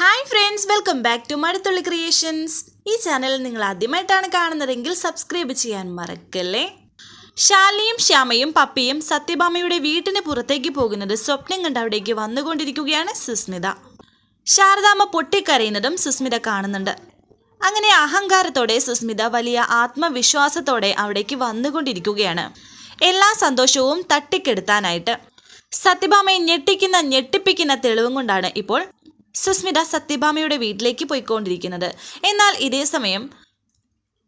Hi friends welcome back to Mazhathulli creations ഈ channel നിങ്ങൾ ആദ്യമായിട്ടാണ് കാണുന്നതെങ്കിൽ സബ്സ്ക്രൈബ് ചെയ്യാൻ മറക്കല്ലേ? ശാലിയും ശ്യാമയും പപ്പിയും സത്യഭാമയുടെ വീട്ടിന് പുറത്തേക്ക് പോകുന്നത് സ്വപ്നം കണ്ട് അവിടേക്ക് വന്നുകൊണ്ടിരിക്കുകയാണ് സുസ്മിത. ശാരദാമ്മ പൊട്ടിക്കരയുന്നതും സുസ്മിത കാണുന്നുണ്ട്. അങ്ങനെ അഹങ്കാരത്തോടെ സുസ്മിത വലിയ ആത്മവിശ്വാസത്തോടെ അവിടേക്ക് വന്നുകൊണ്ടിരിക്കുകയാണ്. എല്ലാ സന്തോഷവും തട്ടിക്കെടുത്താനായിട്ട്. സത്യഭാമയെ ഞെട്ടിക്കുന്ന ഞെട്ടിപ്പിക്കുന്ന തെളിവും കൊണ്ടാണ് ഇപ്പോൾ സുസ്മിത സത്യഭാമയുടെ വീട്ടിലേക്ക് പോയിക്കൊണ്ടിരിക്കുന്നത്. എന്നാൽ ഇതേ സമയം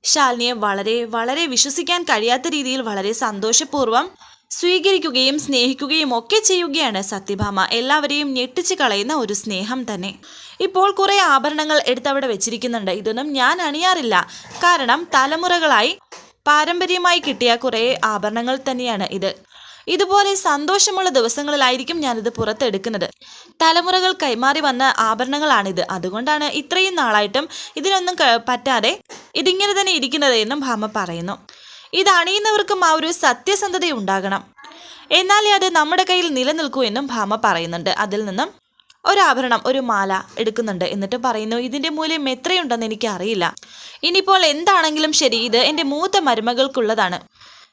ശാലിനിയെ വളരെ വളരെ വിശ്വസിക്കാൻ കഴിയാത്ത രീതിയിൽ വളരെ സന്തോഷപൂർവം സ്വീകരിക്കുകയും സ്നേഹിക്കുകയും ഒക്കെ ചെയ്യുകയാണ് സത്യഭാമ. എല്ലാവരെയും ഞെട്ടിച്ച് കളയുന്ന ഒരു സ്നേഹം തന്നെ. ഇപ്പോൾ കുറേ ആഭരണങ്ങൾ എടുത്തവിടെ വെച്ചിരിക്കുന്നുണ്ട്. ഇതൊന്നും ഞാൻ അണിയാറില്ല. കാരണം തലമുറകളായി പാരമ്പര്യമായി കിട്ടിയ കുറേ ആഭരണങ്ങൾ തന്നെയാണ് ഇത്. ഇതുപോലെ സന്തോഷമുള്ള ദിവസങ്ങളിലായിരിക്കും ഞാനിത് പുറത്തെടുക്കുന്നത്. തലമുറകൾ കൈമാറി വന്ന ആഭരണങ്ങളാണിത്. അതുകൊണ്ടാണ് ഇത്രയും നാളായിട്ടും ഇതിനൊന്നും പറ്റാതെ ഇതിങ്ങനെ തന്നെ ഇരിക്കുന്നത് എന്നും ഭാമ പറയുന്നു. ഇത് അണിയുന്നവർക്കും ആ ഒരു സത്യസന്ധത ഉണ്ടാകണം. എന്നാലേ അത് നമ്മുടെ കയ്യിൽ നിലനിൽക്കൂ എന്നും ഭാമ പറയുന്നുണ്ട്. അതിൽ നിന്നും ഒരാഭരണം ഒരു മാല എടുക്കുന്നുണ്ട് എന്നിട്ട് പറയുന്നു ഇതിന്റെ മൂല്യം എത്രയുണ്ടെന്ന് എനിക്കറിയില്ല. ഇനിയിപ്പോൾ എന്താണെങ്കിലും ശരി ഇത് എന്റെ മൂത്ത മരുമകൾക്കുള്ളതാണ്.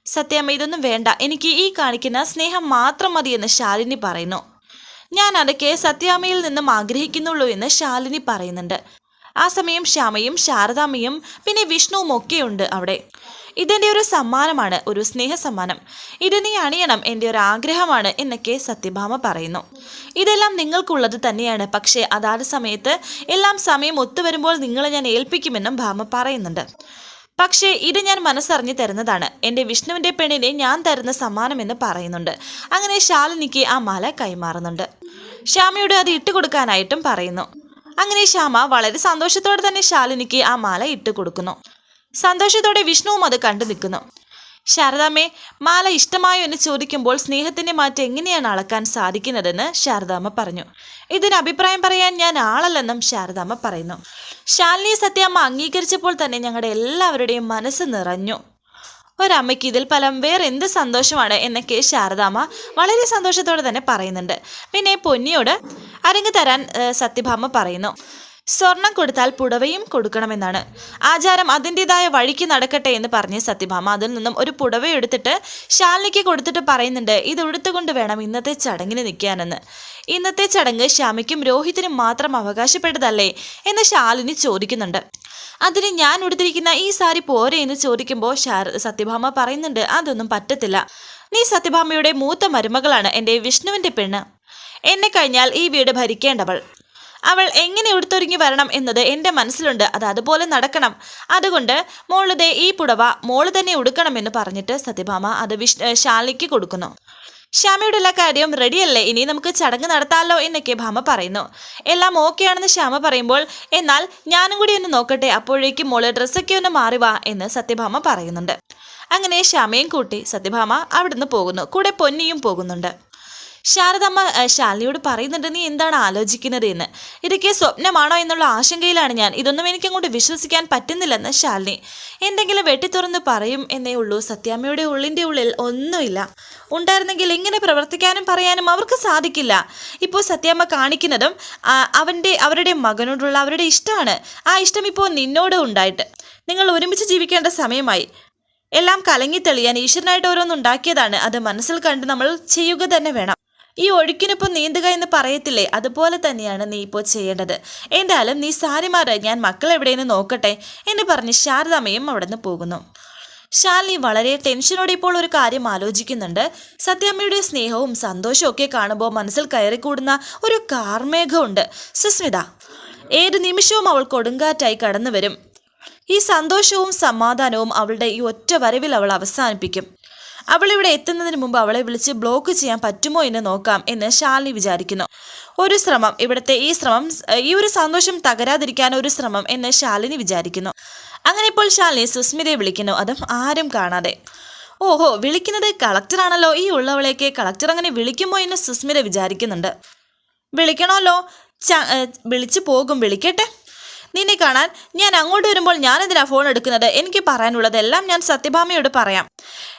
സത്യമ്മ ഇതൊന്നും വേണ്ട. എനിക്ക് ഈ കാണിക്കുന്ന സ്നേഹം മാത്രം മതി എന്ന് ശാലിനി പറയുന്നു. ഞാൻ അതൊക്കെ സത്യാമ്മയിൽ നിന്നും ആഗ്രഹിക്കുന്നുള്ളൂ എന്ന് ശാലിനി പറയുന്നുണ്ട്. ആ സമയം ശ്യാമയും ശാരദാമ്മയും പിന്നെ വിഷ്ണുവും ഒക്കെയുണ്ട് അവിടെ. ഇതെന്റെ ഒരു സമ്മാനമാണ് ഒരു സ്നേഹ സമ്മാനം. ഇത് നീ അണിയണം എന്റെ ഒരു ആഗ്രഹമാണ് എന്നൊക്കെ സത്യഭാമ പറയുന്നു. ഇതെല്ലാം നിങ്ങൾക്കുള്ളത് തന്നെയാണ്. പക്ഷേ അതാത് സമയത്ത് എല്ലാം സമയം ഒത്തുവരുമ്പോൾ നിങ്ങളെ ഞാൻ ഏൽപ്പിക്കുമെന്നും ഭാമ പറയുന്നുണ്ട്. പക്ഷേ ഇത് ഞാൻ മനസ്സറിഞ്ഞ് തരുന്നതാണ്. എന്റെ വിഷ്ണുവിന്റെ പെണ്ണിനെ ഞാൻ തരുന്ന സമ്മാനമെന്ന് പറയുന്നുണ്ട്. അങ്ങനെ ശാലിനിക്ക് ആ മാല കൈമാറുന്നുണ്ട്. ശ്യാമയോട് അത് ഇട്ടുകൊടുക്കാനായിട്ടും പറയുന്നു. അങ്ങനെ ശ്യാമ വളരെ സന്തോഷത്തോടെ തന്നെ ശാലിനിക്ക് ആ മാല ഇട്ട് കൊടുക്കുന്നു. സന്തോഷത്തോടെ വിഷ്ണുവും അത് കണ്ടു നിൽക്കുന്നു. ശാരദാമ്മേ മാല ഇഷ്ടമായോ എന്ന് ചോദിക്കുമ്പോൾ സ്നേഹത്തിന്റെ മാറ്റം എങ്ങനെയാണ് അളക്കാൻ സാധിക്കുന്നതെന്ന് ശാരദാമ്മ പറഞ്ഞു. ഇതിന് അഭിപ്രായം പറയാൻ ഞാൻ ആളല്ലെന്നും ശാരദാമ്മ പറയുന്നു. ശാലിനി സത്യാമ്മ അംഗീകരിച്ചപ്പോൾ തന്നെ ഞങ്ങളുടെ എല്ലാവരുടെയും മനസ്സ് നിറഞ്ഞു. ഒരമ്മയ്ക്ക് ഇതിൽ ഫലം വേറെ എന്ത് സന്തോഷമാണ് എന്നൊക്കെ ശാരദാമ്മ വളരെ സന്തോഷത്തോടെ തന്നെ പറയുന്നുണ്ട്. പിന്നെ പൊന്നിയോട് അരങ്ങ് തരാൻ സത്യഭാമ പറയുന്നു. സ്വർണം കൊടുത്താൽ പുടവയും കൊടുക്കണമെന്നാണ്. ആചാരം അതിന്റെതായ വഴിക്ക് നടക്കട്ടെ എന്ന് പറഞ്ഞ് സത്യഭാമ അതിൽ നിന്നും ഒരു പുടവ എടുത്തിട്ട് ശാലിനിക്ക് കൊടുത്തിട്ട് പറയുന്നുണ്ട് ഇത് ഉടുത്തുകൊണ്ട് വേണം ഇന്നത്തെ ചടങ്ങിന് നിൽക്കാനെന്ന്. ഇന്നത്തെ ചടങ്ങ് ശ്യാമയ്ക്കും രോഹിത്തിനും മാത്രം അവകാശപ്പെട്ടതല്ലേ? എന്ന് ശാലിനി ചോദിക്കുന്നുണ്ട്. അതിന് ഞാൻ ഉടുത്തിരിക്കുന്ന ഈ സാരി പോരെ? എന്ന് ചോദിക്കുമ്പോൾ സത്യഭാമ പറയുന്നുണ്ട് അതൊന്നും പറ്റത്തില്ല. നീ സത്യഭാമയുടെ മൂത്ത മരുമകളാണ് എന്റെ വിഷ്ണുവിന്റെ പെണ്ണ്. എന്നെ കഴിഞ്ഞാൽ ഈ വീട് ഭരിക്കേണ്ടവൾ. അവൾ എങ്ങനെ ഉടുത്തൊരുങ്ങി വരണം എന്നത് എന്റെ മനസ്സിലുണ്ട്. അത് അതുപോലെ നടക്കണം. അതുകൊണ്ട് മോളുടെ ഈ പുടവ മോൾ തന്നെ ഉടുക്കണമെന്ന് പറഞ്ഞിട്ട് സത്യഭാമ അത് വിഷ് ശാലിക്ക് കൊടുക്കുന്നു. ശ്യാമയുടെ എല്ലാ കാര്യവും റെഡിയല്ലേ ഇനി നമുക്ക് ചടങ്ങ് നടത്താമല്ലോ എന്നൊക്കെ ഭാമ പറയുന്നു. എല്ലാം ഓക്കെ ആണെന്ന് ശ്യാമ പറയുമ്പോൾ എന്നാൽ ഞാനും കൂടി ഒന്ന് നോക്കട്ടെ അപ്പോഴേക്കും മോൾ ഡ്രസ്സൊക്കെ ഒന്ന് മാറി വാ എന്ന് സത്യഭാമ പറയുന്നുണ്ട്. അങ്ങനെ ശ്യാമയും കൂട്ടി സത്യഭാമ അവിടുന്ന് പോകുന്നു. കൂടെ പൊന്നിയും പോകുന്നുണ്ട്. ശാരദമ്മ ശാലിനിയോട് പറയുന്നുണ്ട് നീ എന്താണ് ആലോചിക്കുന്നത് എന്ന് ഇതൊക്കെ സ്വപ്നമാണോ എന്നുള്ള ആശങ്കയിലാണ് ഞാൻ. ഇതൊന്നും എനിക്കങ്ങോട്ട് വിശ്വസിക്കാൻ പറ്റുന്നില്ലെന്ന് ശാലിനി. എന്തെങ്കിലും വെട്ടിത്തുറന്ന് പറയും എന്നേ ഉള്ളൂ. സത്യാമ്മയുടെ ഉള്ളിന്റെ ഉള്ളിൽ ഒന്നുമില്ല. ഉണ്ടായിരുന്നെങ്കിൽ ഇങ്ങനെ പ്രവർത്തിക്കാനും പറയാനും അവർക്ക് സാധിക്കില്ല. ഇപ്പോൾ സത്യാമ്മ കാണിക്കുന്നതും അവന്റെ അവരുടെ മകനോടുള്ള അവരുടെ ഇഷ്ടമാണ്. ആ ഇഷ്ടം ഇപ്പോൾ നിന്നോട് ഉണ്ടായിട്ട്. നിങ്ങൾ ഒരുമിച്ച് ജീവിക്കേണ്ട സമയമായി. എല്ലാം കലങ്ങി തെളിയാൻ ഈശ്വരനായിട്ട് ഓരോന്നുണ്ടാക്കിയതാണ് അത് മനസ്സിൽ കണ്ട് നമ്മൾ ചെയ്യുക തന്നെ വേണം. ഈ ഒഴുക്കിനൊപ്പം നീന്തുക എന്ന് പറയത്തില്ലേ? അതുപോലെ തന്നെയാണ് നീ ഇപ്പോൾ ചെയ്യേണ്ടത്. എന്തായാലും നീ സാരി മാറ് ഞാൻ മക്കൾ എവിടെയെന്ന് നോക്കട്ടെ എന്ന് പറഞ്ഞ് ശാരദാമ്മയും അവിടെ പോകുന്നു. ശാലിനി വളരെ ടെൻഷനോടെ ഇപ്പോൾ ഒരു കാര്യം ആലോചിക്കുന്നുണ്ട്. സത്യാമ്മയുടെ സ്നേഹവും സന്തോഷവും ഒക്കെ കാണുമ്പോൾ മനസ്സിൽ കയറിക്കൂടുന്ന ഒരു കാർമേഘമുണ്ട്. സുസ്മിത ഏത് നിമിഷവും അവൾ കൊടുങ്കാറ്റായി കടന്നു വരും ഈ സന്തോഷവും സമാധാനവും അവളുടെ ഈ ഒറ്റ വരവിൽ അവൾ അവസാനിപ്പിക്കും. അവൾ ഇവിടെ എത്തുന്നതിന് മുമ്പ് അവളെ വിളിച്ച് ബ്ലോക്ക് ചെയ്യാൻ പറ്റുമോ എന്ന് നോക്കാം എന്ന് ശാലിനി വിചാരിക്കുന്നു. ഒരു ശ്രമം ഇവിടുത്തെ ഈ ശ്രമം ഈ ഒരു സന്തോഷം തകരാതിരിക്കാൻ ഒരു ശ്രമം എന്ന് ശാലിനി വിചാരിക്കുന്നു. അങ്ങനെ ഇപ്പോൾ ശാലിനി സുസ്മിതയെ വിളിക്കുന്നു അതും ആരും കാണാതെ. ഓഹോ വിളിക്കുന്നത് കളക്ടറാണല്ലോ ഈ ഉള്ളവളേക്ക് കളക്ടർ അങ്ങനെ വിളിക്കുമോ എന്ന് സുസ്മിത വിചാരിക്കുന്നുണ്ട്. വിളിക്കണമല്ലോ വിളിച്ചു പോകും വിളിക്കട്ടെ? നിന്നെ കാണാൻ ഞാൻ അങ്ങോട്ട് വരുമ്പോൾ ഞാൻ എന്തിനാ ഫോൺ എടുക്കുന്നത്? എനിക്ക് പറയാനുള്ളതെല്ലാം ഞാൻ സത്യഭാമയോട് പറയാം.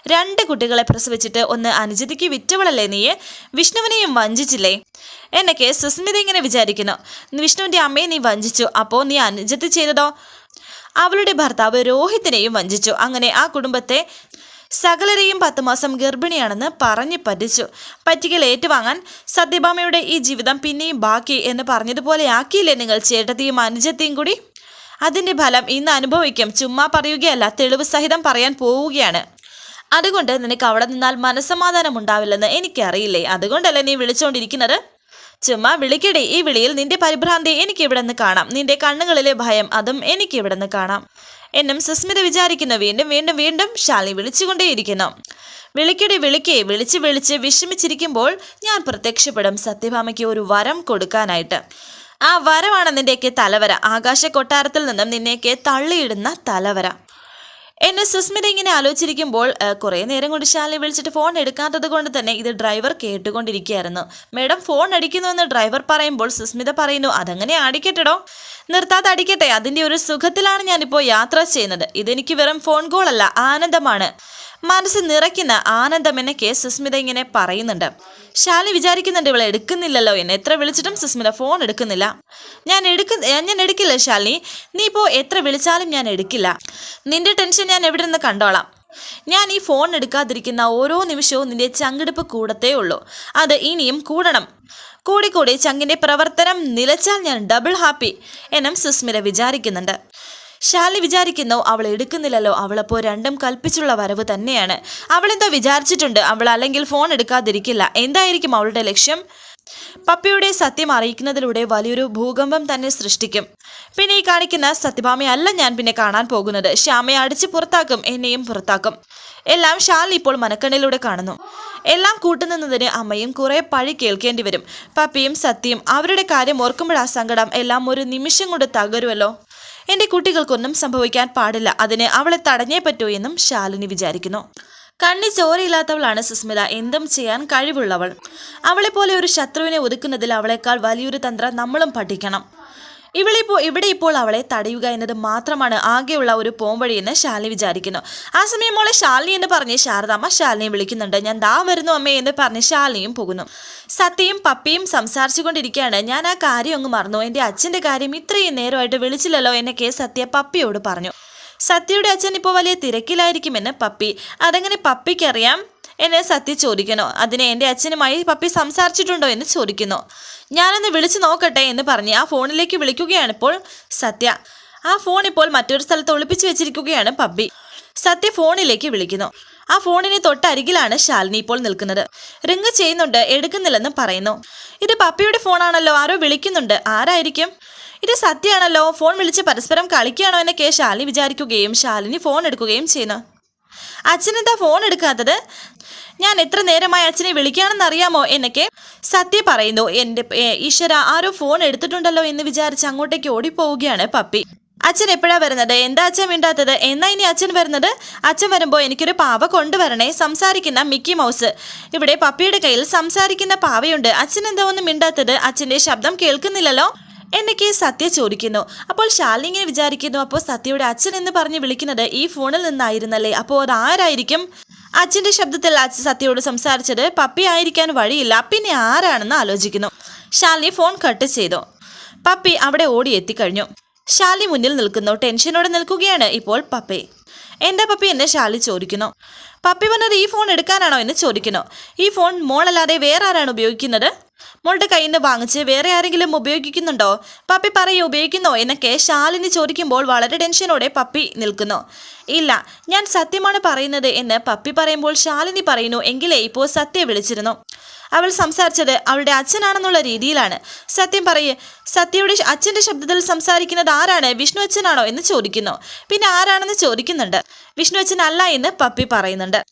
രണ്ട് കുട്ടികളെ പ്രസവിച്ചിട്ട് ഒന്ന് അനുജതിക്ക് വിറ്റവളല്ലേ നീയെ? വിഷ്ണുവിനെയും വഞ്ചിച്ചില്ലേ? എന്നൊക്കെ സുസ്മിത ഇങ്ങനെ വിചാരിക്കുന്നു. വിഷ്ണുവിന്റെ അമ്മയെ നീ വഞ്ചിച്ചു. അപ്പോൾ നീ അനുജത്തി ചെയ്തതോ? അവളുടെ ഭർത്താവ് രോഹിത്തിനെയും വഞ്ചിച്ചു. അങ്ങനെ ആ കുടുംബത്തെ സകലരെയും പത്ത് മാസം ഗർഭിണിയാണെന്ന് പറഞ്ഞു പറ്റിച്ചു. പറ്റിക്കൽ ഏറ്റുവാങ്ങാൻ സത്യഭാമയുടെ ഈ ജീവിതം പിന്നെയും ബാക്കി എന്ന് പറഞ്ഞതുപോലെ ആക്കിയില്ലേ നിങ്ങൾ ചേട്ടത്തെയും അനുജത്തെയും കൂടി? അതിന്റെ ഫലം ഇന്ന് അനുഭവിക്കും. ചുമ്മാ പറയുകയല്ല തെളിവ് സഹിതം പറയാൻ പോവുകയാണ്. അതുകൊണ്ട് നിനക്ക് അവിടെ നിന്നാൽ മനസ്സമാധാനം ഉണ്ടാവില്ലെന്ന് എനിക്കറിയില്ലേ? അതുകൊണ്ടല്ലേ നീ വിളിച്ചുകൊണ്ടിരിക്കുന്നത് ചുമ്മാ വിളിക്കടേ. ഈ വിളിയിൽ നിന്റെ പരിഭ്രാന്തി എനിക്കിവിടെ നിന്ന് കാണാം. നിന്റെ കണ്ണുകളിലെ ഭയം അതും എനിക്കിവിടെ നിന്ന് കാണാം. എന്നും സുസ്മിത വിചാരിക്കുന്നു വീണ്ടും വീണ്ടും വീണ്ടും ശാലി വിളിച്ചുകൊണ്ടേയിരിക്കുന്നു. വിളിക്കടി വിളിക്കേ വിളിച്ച് വിളിച്ച് വിഷമിച്ചിരിക്കുമ്പോൾ ഞാൻ പ്രത്യക്ഷപ്പെടും സത്യഭാമയ്ക്ക് ഒരു വരം കൊടുക്കാനായിട്ട്. ആ വരമാണ് നിന്റെയൊക്കെ തലവര. ആകാശ കൊട്ടാരത്തിൽ നിന്നും നിന്നെയൊക്കെ തള്ളിയിടുന്ന തലവര. എന്നെ സുസ്മിത ഇങ്ങനെ ആലോചിച്ചിരിക്കുമ്പോൾ കുറേ നേരം കൊണ്ട് ശാലിനി വിളിച്ചിട്ട് ഫോൺ എടുക്കാത്തത് കൊണ്ട് തന്നെ ഇത് ഡ്രൈവർ കേട്ടുകൊണ്ടിരിക്കുകയായിരുന്നു. മേഡം ഫോൺ അടിക്കുന്നു എന്ന് ഡ്രൈവർ പറയുമ്പോൾ സുസ്മിത പറയുന്നു അതങ്ങനെ അടിക്കട്ടെടോ. നിർത്താതെ അടിക്കട്ടെ. അതിന്റെ ഒരു സുഖത്തിലാണ് ഞാനിപ്പോൾ യാത്ര ചെയ്യുന്നത്. ഇതെനിക്ക് വെറും ഫോൺ കോൾ അല്ല ആനന്ദമാണ്. മനസ്സ് നിറയ്ക്കുന്ന ആനന്ദം എന്നെ എന്നൊക്കെ സുസ്മിത ഇങ്ങനെ പറയുന്നുണ്ട്. ശാലി വിചാരിക്കുന്നുണ്ട് ഇവളെ എടുക്കുന്നില്ലല്ലോ എന്നെ. എത്ര വിളിച്ചിട്ടും സുസ്മിത ഫോൺ എടുക്കുന്നില്ല. ഞാൻ എടുക്ക ഞാൻ എടുക്കില്ല ശാലിനി. നീ ഇപ്പോൾ എത്ര വിളിച്ചാലും ഞാൻ എടുക്കില്ല. നിന്റെ ടെൻഷൻ ഞാൻ എവിടെ നിന്ന് കണ്ടോളാം? ഞാൻ ഈ ഫോൺ എടുക്കാതിരിക്കുന്ന ഓരോ നിമിഷവും നിന്റെ ചങ്കെടുപ്പ് കൂടത്തേ ഉള്ളൂ. അത് ഇനിയും കൂടണം. കൂടിക്കൂടി ചങ്കിന്റെ പ്രവർത്തനം നിലച്ചാൽ ഞാൻ ഡബിൾ ഹാപ്പി എന്നും സുസ്മിത വിചാരിക്കുന്നുണ്ട്. ശാലി വിചാരിക്കുന്നു അവൾ എടുക്കുന്നില്ലല്ലോ. അവളപ്പോൾ രണ്ടും കൽപ്പിച്ചുള്ള വരവ് തന്നെയാണ്. അവളെന്തോ വിചാരിച്ചിട്ടുണ്ട്. അവൾ അല്ലെങ്കിൽ ഫോൺ എടുക്കാതിരിക്കില്ല. എന്തായിരിക്കും അവളുടെ ലക്ഷ്യം? പപ്പിയുടെ സത്യം അറിയിക്കുന്നതിലൂടെ വലിയൊരു ഭൂകമ്പം തന്നെ സൃഷ്ടിക്കും. പിന്നെ ഈ കാണിക്കുന്ന സത്യഭാമയല്ല ഞാൻ പിന്നെ കാണാൻ പോകുന്നത്. ശ്യാമയെ അടിച്ച് പുറത്താക്കും എന്നെയും പുറത്താക്കും. എല്ലാം ഷാലി ഇപ്പോൾ മനക്കണ്ണിലൂടെ കാണുന്നു. എല്ലാം കൂട്ടുനിന്നതിന് അമ്മയും കുറെ പഴി കേൾക്കേണ്ടി വരും. പപ്പിയും സത്യയും അവരുടെ കാര്യം ഓർക്കുമ്പോഴാ സങ്കടം. എല്ലാം ഒരു നിമിഷം കൊണ്ട് തകരുമല്ലോ എന്റെ കുട്ടികൾക്കൊന്നും സംഭവിക്കാൻ പാടില്ല. അതിന് അവളെ തടഞ്ഞേ പറ്റൂ എന്നും ശാലിനി വിചാരിക്കുന്നു. കണ്ണി ചോരയില്ലാത്തവളാണ് സുസ്മിത. എന്തും ചെയ്യാൻ കഴിവുള്ളവൾ. അവളെപ്പോലെ ഒരു ശത്രുവിനെ ഒതുക്കുന്നതിൽ അവളെക്കാൾ വലിയൊരു തന്ത്രം നമ്മളും പഠിക്കണം. ഇവളിപ്പോൾ ഇവിടെ ഇപ്പോൾ അവളെ തടയുക എന്നത് മാത്രമാണ് ആകെയുള്ള ഒരു പോംവഴിയെന്ന് ശാലിനി വിചാരിക്കുന്നു. ആ സമയം മോളെ ശാലിനി എന്ന് പറഞ്ഞ് ശാരദാമ്മ ശാലിനിയെ വിളിക്കുന്നുണ്ട്. ഞാൻ ദാ വരുന്നു അമ്മേ എന്ന് പറഞ്ഞ് ശാലിനിയും പോകുന്നു. സത്യയും പപ്പിയും സംസാരിച്ചുകൊണ്ടിരിക്കുകയാണ്. ഞാൻ ആ കാര്യം അങ്ങ് മറന്നു. എന്റെ അച്ഛന്റെ കാര്യം ഇത്രയും നേരമായിട്ട് വിളിച്ചില്ലല്ലോ എന്നൊക്കെ സത്യ പപ്പിയോട് പറഞ്ഞു. സത്യയുടെ അച്ഛൻ ഇപ്പോൾ വലിയ തിരക്കിലായിരിക്കുമെന്ന് പപ്പി. അതങ്ങനെ പപ്പിക്കറിയാം. എന്നെ സത്യ ചോദിക്കണോ? അതിനെ എന്റെ അച്ഛനുമായി പപ്പി സംസാരിച്ചിട്ടുണ്ടോ എന്ന് ചോദിക്കുന്നു. ഞാനൊന്ന് വിളിച്ചു നോക്കട്ടെ എന്ന് പറഞ്ഞ് ആ ഫോണിലേക്ക് വിളിക്കുകയാണിപ്പോൾ സത്യ. ആ ഫോൺ ഇപ്പോൾ മറ്റൊരു സ്ഥലത്ത് ഒളിപ്പിച്ചു വെച്ചിരിക്കുകയാണ് പബ്ബി സത്യ ഫോണിലേക്ക് വിളിക്കുന്നു. ആ ഫോണിന് തൊട്ടരികിലാണ് ശാലിനി ഇപ്പോൾ നിൽക്കുന്നത്. റിങ് ചെയ്യുന്നുണ്ട് എടുക്കുന്നില്ലെന്ന് പറയുന്നു. ഇത് പപ്പിയുടെ ഫോണാണല്ലോ ആരോ വിളിക്കുന്നുണ്ട്. ആരായിരിക്കും? ഇത് സത്യമാണല്ലോ ഫോൺ വിളിച്ച് പരസ്പരം കളിക്കുകയാണോ എന്നൊക്കെ ശാലിനി വിചാരിക്കുകയും ശാലിനി ഫോൺ എടുക്കുകയും ചെയ്യുന്നു. അച്ഛനെന്താ ഫോൺ എടുക്കാത്തത്? ഞാൻ എത്ര നേരമായി അച്ഛനെ വിളിക്കുകയാണെന്ന് അറിയാമോ എന്നൊക്കെ സത്യ പറയുന്നു. എന്റെ ഈശ്വര ആരോ ഫോൺ എടുത്തിട്ടുണ്ടല്ലോ എന്ന് വിചാരിച്ച് അങ്ങോട്ടേക്ക് ഓടിപ്പോവുകയാണ് പപ്പി. അച്ഛൻ എപ്പോഴാ വരുന്നത്? എന്താ അച്ഛൻ മിണ്ടാത്തത്? എന്നാ ഇനി അച്ഛൻ വരുന്നത്? അച്ഛൻ വരുമ്പോൾ എനിക്കൊരു പാവ കൊണ്ടുവരണേ. സംസാരിക്കുന്ന മിക്കി മൗസ്. ഇവിടെ പപ്പിയുടെ കയ്യിൽ സംസാരിക്കുന്ന പാവയുണ്ട്. അച്ഛൻ എന്താ ഒന്നും മിണ്ടാത്തത്? അച്ഛന്റെ ശബ്ദം കേൾക്കുന്നില്ലല്ലോ. എന്നൊക്കെ സത്യ ചോദിക്കുന്നു. അപ്പോൾ ശാലിനി ഇങ്ങനെ വിചാരിക്കുന്നു അപ്പോൾ സത്യയുടെ അച്ഛൻ എന്ന് പറഞ്ഞ് വിളിക്കുന്നത് ഈ ഫോണിൽ നിന്നായിരുന്നല്ലേ? അപ്പോൾ അത് ആരായിരിക്കും? അച്ഛന്റെ ശബ്ദത്തിൽ അച്ഛൻ സത്യയോട് സംസാരിച്ചത് പപ്പി ആയിരിക്കാൻ വഴിയില്ല പിന്നെ ആരാണെന്ന് ആലോചിക്കുന്നു. ശാലിനി ഫോൺ കട്ട് ചെയ്തു. പപ്പി അവിടെ ഓടി എത്തിക്കഴിഞ്ഞു. ശാലി മുന്നിൽ നിൽക്കുന്നു ടെൻഷനോടെ നിൽക്കുകയാണ് ഇപ്പോൾ പപ്പി. എന്താ പപ്പി? എന്നെ ശാലി ചോദിക്കുന്നു. പപ്പി വന്നത് ഈ ഫോൺ എടുക്കാനാണോ എന്ന് ചോദിക്കുന്നു. ഈ ഫോൺ മോളല്ലാതെ വേറെ ആരാണ് ഉപയോഗിക്കുന്നത്? മോളുടെ കയ്യിൽ നിന്ന് വാങ്ങിച്ച് വേറെ ആരെങ്കിലും ഉപയോഗിക്കുന്നുണ്ടോ? പപ്പി പറയൂ ഉപയോഗിക്കുന്നോ? എന്നൊക്കെ ശാലിനി ചോദിക്കുമ്പോൾ വളരെ ടെൻഷനോടെ പപ്പി നിൽക്കുന്നു. ഇല്ല ഞാൻ സത്യമാണ് പറയുന്നത് എന്ന് പപ്പി പറയുമ്പോൾ ശാലിനി പറയുന്നു എങ്കിലേ ഇപ്പോൾ സത്യ വിളിച്ചിരുന്നു. അവൾ സംസാരിച്ചത് അവളുടെ അച്ഛനാണെന്നുള്ള രീതിയിലാണ്. സത്യം പറയേ സത്യയുടെ അച്ഛന്റെ ശബ്ദത്തിൽ സംസാരിക്കുന്നത് ആരാണ്? വിഷ്ണു അച്ഛനാണോ എന്ന് ചോദിക്കുന്നു. പിന്നെ ആരാണെന്ന് ചോദിക്കുന്നുണ്ട്. വിഷ്ണു അച്ഛൻ അല്ല എന്ന് പപ്പി പറയുന്നുണ്ട്.